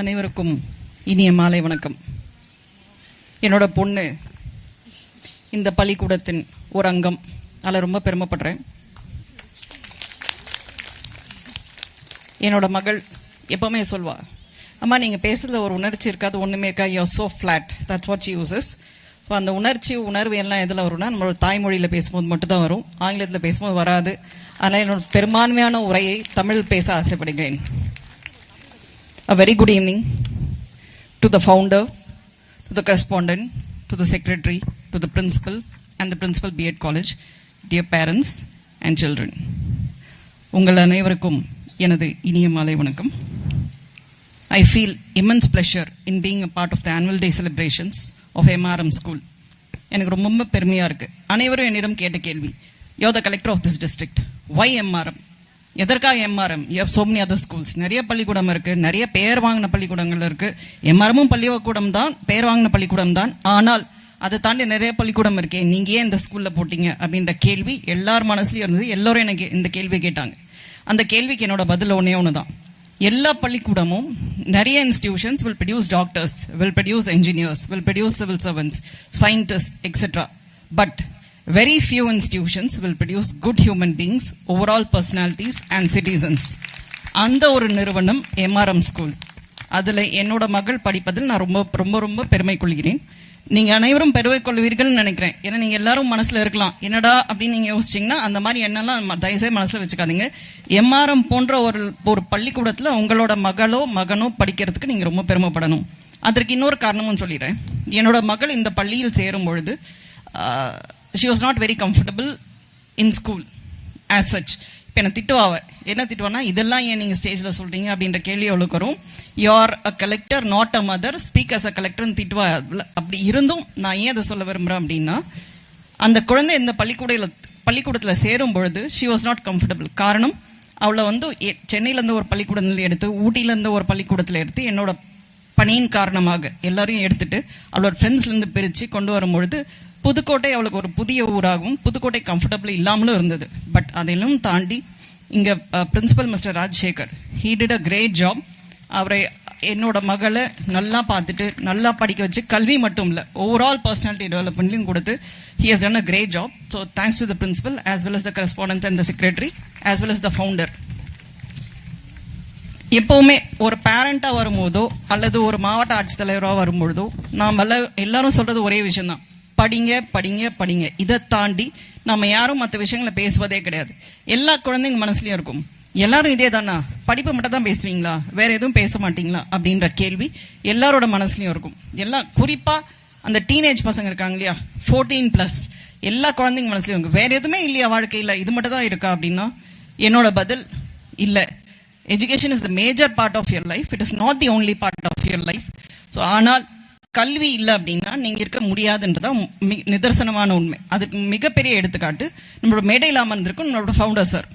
அனைவருக்கும் இனிய மாலை வணக்கம். என்னோட பொண்ணு இந்த பள்ளிக்கூடத்தின் ஒரு அங்கம். அதில் ரொம்ப பெருமைப்படுறேன். என்னோட மகள் எப்பவுமே சொல்வா அம்மா நீங்கள் பேசுறதுல ஒரு உணர்ச்சி இருக்காது ஒன்றுமே இருக்கா யோ so flat that's what you uses so அந்த உணர்ச்சி உணர்வு எல்லாம் எதில் வரும்னா நம்மளோட தாய்மொழியில் பேசும்போது மட்டும்தான் வரும். ஆங்கிலத்தில் பேசும்போது வராது. ஆனால் என்னோட பெரும்பான்மையான உரையை தமிழ் பேச ஆசைப்படுகிறேன். A very good evening to the founder, to the correspondent, to the secretary, to the principal and the principal B.Ed College, dear parents and children. உங்கள் அனைவருக்கும் எனது இனிய மாலை வணக்கம். I feel immense pleasure in being a part of the annual day celebrations of MRM school எனக்கு ரொம்ப ரொம்ப பெருமையாக இருக்குது அனைவரும் என்னிடம் கேட்ட கேள்வி you the collector of this district why MRM எதற்காக MRM? You have so many other schools நிறைய பள்ளிக்கூடம் இருக்கு. நிறைய பெயர் வாங்கின பள்ளிக்கூடங்கள் இருக்கு. எம்ஆர்எம்மும் பள்ளிக்கூடம் தான் பெயர் வாங்கின பள்ளிக்கூடம் தான். ஆனால் அதை தாண்டி நிறைய பள்ளிக்கூடம் இருக்கே. நீங்க ஏன் இந்த ஸ்கூல்ல போட்டீங்க? அப்படின்ற கேள்வி எல்லார் மனசுலயும் இருந்தது. எல்லாரும் எனக்கு இந்த கேள்வி கேட்டாங்க. அந்த கேள்விக்கு என்னோட பதில் ஒன்னே ஒன்று தான் எல்லா பள்ளிக்கூடமும் நிறைய institutions will produce doctors will produce engineers will produce civil servants scientist etcetera but very few institutions will produce good human beings, overall personalities and citizens. அந்த ஒரு நிறுவனம் எம்ஆர்எம் ஸ்கூல் அதில் என்னோட மகள் படிப்பதில் நான் ரொம்ப ரொம்ப ரொம்ப பெருமை கொள்கிறேன். நீங்கள் அனைவரும் பெருமை கொள்வீர்கள்னு நினைக்கிறேன். ஏன்னா நீங்கள் எல்லாரும் மனசில் இருக்கலாம். என்னடா அப்படின்னு நீங்கள் யோசிச்சிங்கன்னா அந்த மாதிரி எண்ணெல்லாம் தயவுசெய்து மனசில் வச்சுக்காதீங்க. எம்ஆர்எம் போன்ற ஒரு ஒரு பள்ளிக்கூடத்தில் உங்களோட மகளோ மகனோ படிக்கிறதுக்கு நீங்கள் ரொம்ப பெருமைப்படணும். அதற்கு இன்னொரு காரணமும் சொல்லிடுறேன். என்னோட மகள் இந்த பள்ளியில் சேரும் பொழுது she was not very comfortable in school as such இப்போ என்னை திட்டுவா என்ன திட்டுவானா இதெல்லாம் ஏன் நீங்கள் ஸ்டேஜில் சொல்கிறீங்க அப்படின்ற கேள்வி அவளுக்கு வரும். You're a collector not a mother speak as a கலெக்டர்னு திட்டுவா. அப்படி இருந்தும் நான் ஏன் அதை சொல்ல விரும்புகிறேன் அப்படின்னா அந்த குழந்தை இந்த பள்ளிக்கூடையில் பள்ளிக்கூடத்தில் சேரும் பொழுது ஷி வாஸ் நாட் கம்ஃபர்டபுள் காரணம் அவளை வந்து எ- சென்னையிலேருந்து ஒரு பள்ளிக்கூடத்தில் எடுத்து ஊட்டியிலேருந்து ஒரு பள்ளிக்கூடத்தில் எடுத்து என்னோட பணியின் காரணமாக எல்லாரையும் எடுத்துட்டு அவளோட ஃப்ரெண்ட்ஸ்லேருந்து பிரித்து கொண்டு வரும்பொழுது புதுக்கோட்டை அவளுக்கு ஒரு புதிய ஊராகவும் புதுக்கோட்டை கம்ஃபர்டபுள் இல்லாமலும் இருந்தது. பட் அதையும் தாண்டி இங்கே principal mister Rajasekar he did a great job அவரை என்னோட மகளை நல்லா பார்த்துட்டு நல்லா படிக்க வச்சு கல்வி மட்டும் இல்லை ஓவரால் பர்சனாலிட்டி டெவலப்மெண்ட்லையும் கொடுத்து he has done a great job so thanks to the principal as well as the correspondence and the secretary as well as the founder எப்போவுமே ஒரு பேரண்ட்டாக வரும்போதோ அல்லது ஒரு மாவட்ட ஆட்சித்தலைவராக வரும்பொழுதோ நாம் எல்லாம் எல்லாரும் சொல்கிறது ஒரே விஷயம்தான். படிங்க படிங்க படிங்க. இதை தாண்டி நம்ம யாரும் மற்ற விஷயங்களை பேசுவதே கிடையாது. எல்லா குழந்தைங்க மனசுலயும் இருக்கும். எல்லாரும் இதே தானா படிப்பு மட்டும் தான் பேசுவீங்களா? வேற எதுவும் பேச மாட்டீங்களா? அப்படின்ற கேள்வி எல்லாரோட மனசுலயும் இருக்கும். எல்லாம் குறிப்பாக அந்த டீனேஜ் பசங்க இருக்காங்க இல்லையா? ஃபோர்டீன் ப்ளஸ் எல்லா குழந்தைங்க மனசுலையும் இருக்கும். வேற எதுவுமே இல்லையா வாழ்க்கையில்? இது மட்டும் தான் இருக்கா அப்படின்னா என்னோட பதில் இல்லை. Education is the major part of your life it is not the only part of your life so ஆனால் கல்வி இல்லை அப்படின்னா நீங்கள் இருக்க முடியாதுன்றதான் மி- நிதர்சனமான உண்மை. அதுக்கு மிகப்பெரிய எடுத்துக்காட்டு. நம்மளோட மேடையில் அமர்ந்திருக்கும் நம்மளோட ஃபவுண்டர் சார்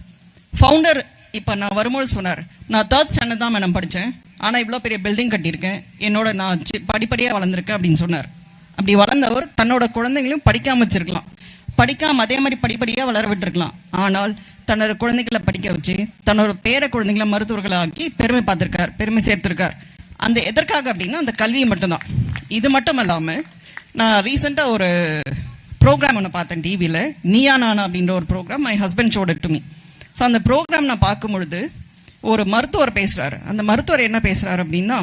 ஃபவுண்டர் இப்போ நான் வரும்போது சொன்னார் நான் தேர்ட் ஸ்டாண்டர்ட் தான் மேடம் படித்தேன் ஆனால் இவ்வளோ பெரிய பில்டிங் கட்டியிருக்கேன். என்னோட நான் சி- படிப்படியாக வளர்ந்துருக்கேன் அப்படின்னு சொன்னார். அப்படி வளர்ந்தவர் தன்னோட குழந்தைங்களையும் படிக்காம வச்சிருக்கலாம். படிக்காம அதே மாதிரி படிப்படியாக வளர விட்டுருக்கலாம். ஆனால் தன்னோட குழந்தைகளை படிக்க வச்சு தன்னோட பேர குழந்தைங்களை மருத்துவர்களாக்கி பெருமை பார்த்துருக்கார் பெருமை சேர்த்திருக்கார். அந்த எதற்காக அப்படின்னா அந்த கல்வி மட்டும்தான். இது மட்டும் இல்லாமல் நான் ரீசெண்டாக ஒரு ப்ரோக்ராம் ஒன்று பார்த்தேன் டிவியில் நீயா நானா அப்படின்ற ஒரு program my husband showed to me so அந்த ப்ரோக்ராம் நான் பார்க்கும் பொழுது ஒரு மருத்துவர் பேசுகிறாரு அந்த மருத்துவர் என்ன பேசுகிறாரு அப்படின்னா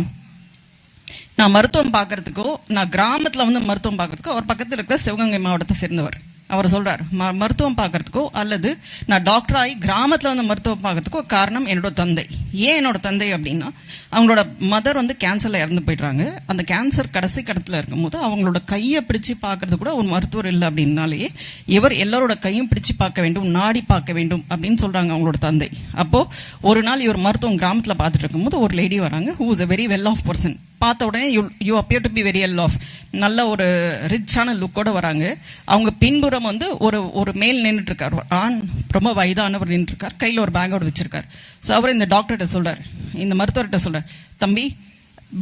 நான் மருத்துவம் பார்க்கறதுக்கோ நான் கிராமத்தில் வந்து மருத்துவம் பார்க்கறதுக்கோ அவர் பக்கத்தில் இருக்கிற சிவகங்கை மாவட்டத்தை சேர்ந்தவர். அவர் சொல்றார் ம மருத்துவம் பார்க்கறதுக்கோ அல்லது நான் டாக்டர் ஆகி கிராமத்தில் வந்து மருத்துவம் பார்க்கறதுக்கோ காரணம் என்னோட தந்தை. ஏன் என்னோட தந்தை அப்படின்னா அவங்களோட மதர் வந்து கேன்சரில் இறந்து போயிடுறாங்க. அந்த கேன்சர் கடைசி கடத்தில் இருக்கும்போது அவங்களோட கையை பிடிச்சு பார்க்கறது கூட ஒரு மருத்துவர் இல்லை அப்படின்னாலேயே இவர் எல்லாரோட கையும் பிடிச்சு பார்க்க வேண்டும் நாடி பார்க்க வேண்டும் அப்படின்னு சொல்றாங்க அவங்களோட தந்தை. அப்போ ஒரு நாள் இவர் மருத்துவம் கிராமத்தில் பார்த்துட்டு இருக்கும்போது ஒரு லேடி வராங்க who is a very well off person பார்த்த உடனே you you appear to be very well off நல்ல ஒரு ரிச்சான லுக்கோட வராங்க. அவங்க பின்புறம் வந்து ஒரு ஒரு மேல் நின்றுட்டு இருக்கார் ஆண் ரொம்ப வயதானவர் நின்றுருக்கார் இருக்கார் கையில் ஒரு பேக்கோடு வச்சிருக்கார். ஸோ அவர் இந்த டாக்டர்கிட்ட சொல்றார். இந்த மருத்துவர்கிட்ட சொல்றார் தம்பி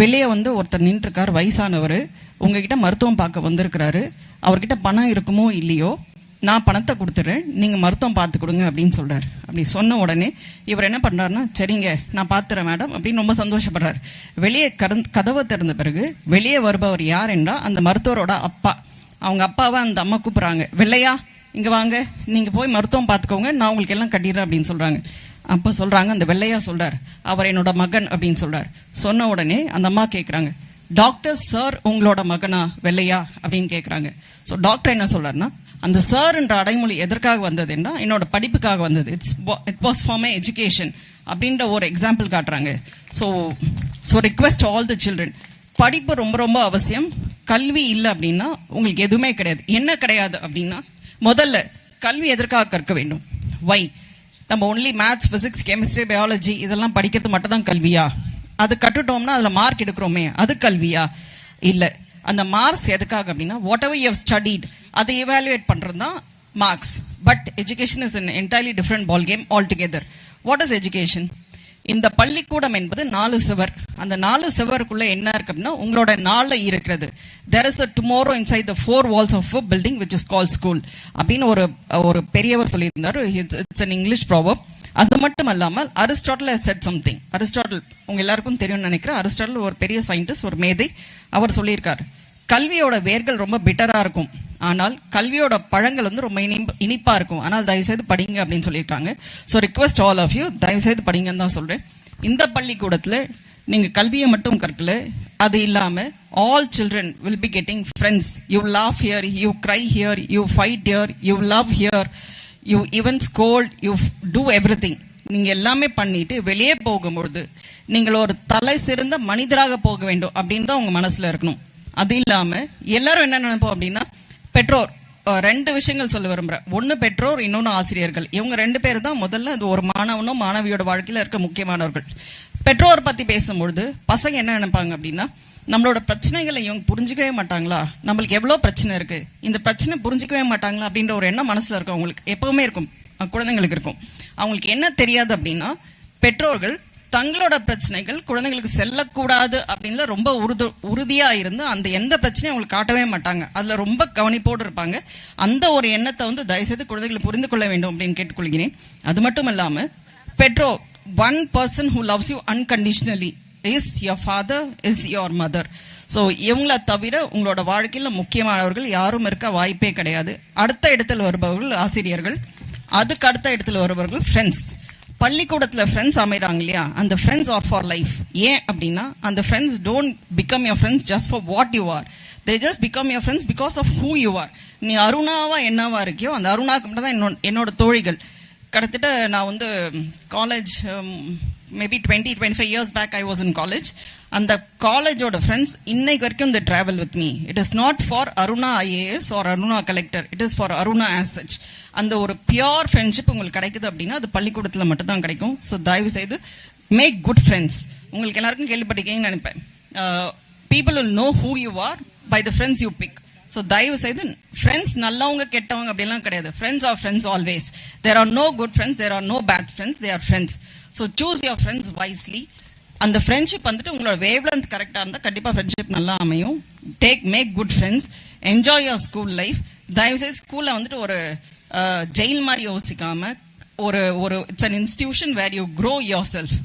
வெளியே வந்து ஒருத்தர் நின்றுருக்கார் வயசானவர். உங்ககிட்ட மருத்துவம் பார்க்க வந்திருக்கிறாரு. அவர்கிட்ட பணம் இருக்குமோ இல்லையோ நான் பணத்தை கொடுத்துட்றேன் நீங்கள் மருத்துவம் பார்த்து கொடுங்க அப்படின்னு சொல்கிறார் அப்படி சொன்ன உடனே இவர் என்ன பண்ணுறாருன்னா சரிங்க நான் பார்த்துறேன் மேடம் அப்படின்னு ரொம்ப சந்தோஷப்படுறார். வெளியே கறந் கதவை திறந்த பிறகு வெளியே வருபவர் யார் என்றால் அந்த மருத்துவரோட அப்பா. அவங்க அப்பாவை அந்த அம்மா கூப்பிட்றாங்க வெள்ளையா இங்கே வாங்க நீங்கள் போய் மருத்துவம் பார்த்துக்கோங்க நான் உங்களுக்கு எல்லாம் கட்டிடுறேன் அப்படின்னு சொல்கிறாங்க அப்போ சொல்கிறாங்க அந்த வெள்ளையா சொல்கிறார் அவர் என்னோட மகன் அப்படின்னு சொல்கிறார் சொன்ன உடனே அந்த அம்மா கேட்குறாங்க டாக்டர் சார் உங்களோட மகனா வெள்ளையா? அப்படின்னு கேட்குறாங்க ஸோ டாக்டர் என்ன சொல்கிறாருன்னா அந்த சார் என்ற அடைமொழி எதற்காக வந்ததுன்னா என்னோட படிப்புக்காக வந்தது. It's it was for my education அப்படின்ற ஒரு எக்ஸாம்பிள் காட்டுறாங்க. So so request all the children படிப்பு ரொம்ப ரொம்ப அவசியம். கல்வி இல்லை அப்படின்னா உங்களுக்கு எதுவுமே கிடையாது. என்ன கிடையாது அப்படின்னா முதல்ல கல்வி எதற்காக கற்க வேண்டும்? வை நம்ம only maths physics chemistry biology இதெல்லாம் படிக்கிறது மட்டும் தான் கல்வியா? அது கட்டுட்டோம்னா அதில் மார்க் எடுக்கிறோமே அது கல்வியா? இல்லை. அந்த மார்க்ஸ் எதுக்காக அப்படின்னா வாட் எவர் யூ ஸ்டடிட் அதை இவாலுவேட் பண்ணுறது தான் marks but education is an entirely different ball game altogether what is education இந்த பள்ளிக்கூடம் என்பது நாலு சுவர். அந்த நாலு சுவருக்குள்ள என்ன இருக்கு அப்படின்னா உங்களோட நாளில் இருக்கிறது. There is a tomorrow inside the four walls of building which is call school அப்படின்னு ஒரு ஒரு பெரியவர் சொல்லியிருந்தார். இட்ஸ் அன் இங்கிலீஷ் ப்ராபம் அது மட்டும் அல்லாமல் அரிஸ்டாட்டில் செட் சம்திங் அரிஸ்டாட்டில் உங்க எல்லாருக்கும் தெரியும்னு நினைக்கிறேன். அரிஸ்டாட்டில் ஒரு பெரிய சயின்டிஸ்ட் ஒரு மேதை அவர் சொல்லியிருக்கார். கல்வியோட வேர்கள் ரொம்ப பிட்டராக இருக்கும். ஆனால் கல்வியோட பழங்கள் வந்து ரொம்ப இனிப்பு இனிப்பாக இருக்கும். ஆனால் தயவுசெய்து படிங்க அப்படின்னு சொல்லியிருக்காங்க. So request all of you தயவுசெய்து படிங்கன்னு தான் சொல்கிறேன் இந்த பள்ளிக்கூடத்தில் நீங்கள் கல்வியை மட்டும் கற்கல அது இல்லாமல் all children will be getting friends you laugh here you cry here you fight here you love here you even scold you do everything நீங்கள் எல்லாமே பண்ணிட்டு வெளியே போகும்பொழுது நீங்கள் ஒரு தலை சிறந்த மனிதராக போக வேண்டும் அப்படின்னு தான் உங்கள் மனசில் இருக்கணும். அது இல்லாமல் எல்லாரும் என்ன நினைப்போம் அப்படின்னா பெற்றோர் ரெண்டு விஷயங்கள் சொல்ல விரும்புகிறேன் ஒன்று பெற்றோர் இன்னொன்று ஆசிரியர்கள். இவங்க ரெண்டு பேர் தான் முதல்ல அது ஒரு மாணவனோ மாணவியோட வாழ்க்கையில் இருக்க முக்கியமானவர்கள். பெற்றோர் பற்றி பேசும்பொழுது பசங்க என்ன நினைப்பாங்க அப்படின்னா நம்மளோட பிரச்சனைகளை இவங்க புரிஞ்சுக்கவே மாட்டாங்களா? நம்மளுக்கு எவ்வளோ பிரச்சனை இருக்குது இந்த பிரச்சனை புரிஞ்சிக்கவே மாட்டாங்களா அப்படின்ற ஒரு எண்ணம் மனசில் இருக்கும். அவங்களுக்கு எப்போவுமே இருக்கும். குழந்தைங்களுக்கு இருக்கும். அவங்களுக்கு என்ன தெரியாது அப்படின்னா பெற்றோர்கள் தங்களோட பிரச்சனைகள் குழந்தைங்களுக்கு செல்லக்கூடாது அப்படின்னு ரொம்ப உறுது உறுதியாக இருந்து அந்த எந்த பிரச்சனையும் அவங்களுக்கு காட்டவே மாட்டாங்க. அதில் ரொம்ப கவனிப்போடு இருப்பாங்க. அந்த ஒரு எண்ணத்தை வந்து தயவுசெய்து குழந்தைகளை புரிந்து கொள்ள வேண்டும் அப்படின்னு கேட்டுக்கொள்கிறேன். அது மட்டும் இல்லாமல் பெற்றோர் one person who loves you unconditionally is your father is your mother so இவங்கள தவிர உங்களோட வாழ்க்கையில் முக்கியமானவர்கள் யாரும் இருக்க வாய்ப்பே கிடையாது. அடுத்த இடத்தில் வருபவர்கள் ஆசிரியர்கள். அதுக்கு அடுத்த இடத்துல வருபவர்கள் ஃப்ரெண்ட்ஸ் பள்ளிக்கூடத்தில் ஃப்ரெண்ட்ஸ் அமைகிறாங்க இல்லையா? அந்த ஃப்ரெண்ட்ஸ் ஆர் ஃபார் லைஃப் ஏன் அப்படின்னா அந்த friends don't become your friends just for what you are they just become your friends because of who you are நீ அருணாவா என்னவா இருக்கியோ அந்த அருணாவுக்கு மட்டும் தான் என்னோட என்னோட தோழிகள். கிட்டத்தட்ட நான் வந்து college maybe twenty twenty five years back I was in college அந்த காலேஜோட ஃப்ரெண்ட்ஸ் இன்னைக்கு வரைக்கும் the travel with me it is not for Aruna IAS or Aruna collector it is for Aruna as such அந்த ஒரு pure friendship உங்களுக்கு கிடைக்குது அப்படின்னா அது பள்ளிக்கூடத்தில் மட்டும்தான் கிடைக்கும். ஸோ தயவு செய்து மேக் குட் ஃப்ரெண்ட்ஸ் உங்களுக்கு எல்லாருக்கும் கேள்விப்பட்டிருக்கீங்கன்னு நினைப்பேன். People will know who you are by the friends you pick so தயவு செய்து ஃப்ரெண்ட்ஸ் நல்லவங்க கெட்டவங்க அப்படிலாம் கிடையாது. Friends are friends always there are no good friends there are no bad friends they are friends so choose your friends wisely அந்த friendship வந்துட்டு உங்களோட wave length கரெக்டாக இருந்தால் கண்டிப்பாக ஃப்ரெண்ட்ஷிப் நல்லா அமையும். Take make good friends enjoy your school life தயவுசெய்து ஸ்கூலில் வந்துட்டு ஒரு ஜெயில் மாதிரி யோசிக்காமல் ஒரு ஒரு it's an institution where you grow yourself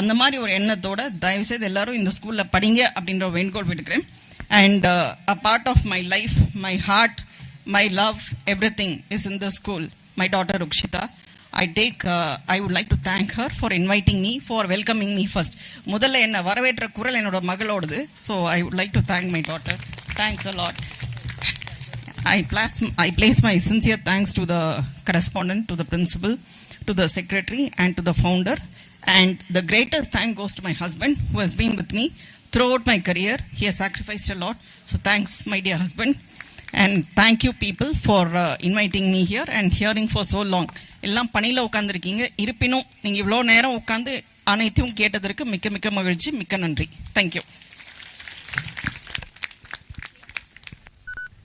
அந்த மாதிரி ஒரு எண்ணத்தோட தயவுசெய்து எல்லாரும் இந்த ஸ்கூலில் படிங்க அப்படின்ற ஒரு வேண்டுகோள் விடுக்கிறேன். And a part of my life my heart my love everything is in the school my daughter Rukshitha I take I would like to thank her for inviting me for welcoming me first முதல்ல என்ன வரவேற்ற குரல் என்னோட மகளோடது so I would like to thank my daughter thanks a lot I place, I place my sincere thanks to the correspondent, to the principal, to the secretary, and to the founder. And the greatest thank goes to my husband, who has been with me throughout my career. He has sacrificed a lot. So thanks, my dear husband. And and thank you people for inviting me here and hearing for so long எல்லாம் பணியில் உட்காந்துருக்கீங்க இருப்பினும் நீங்கள் இவ்வளோ நேரம் உட்காந்து அனைத்தையும் கேட்டதற்கு மிக்க மிக்க மகிழ்ச்சி மிக்க நன்றி. தேங்க்யூ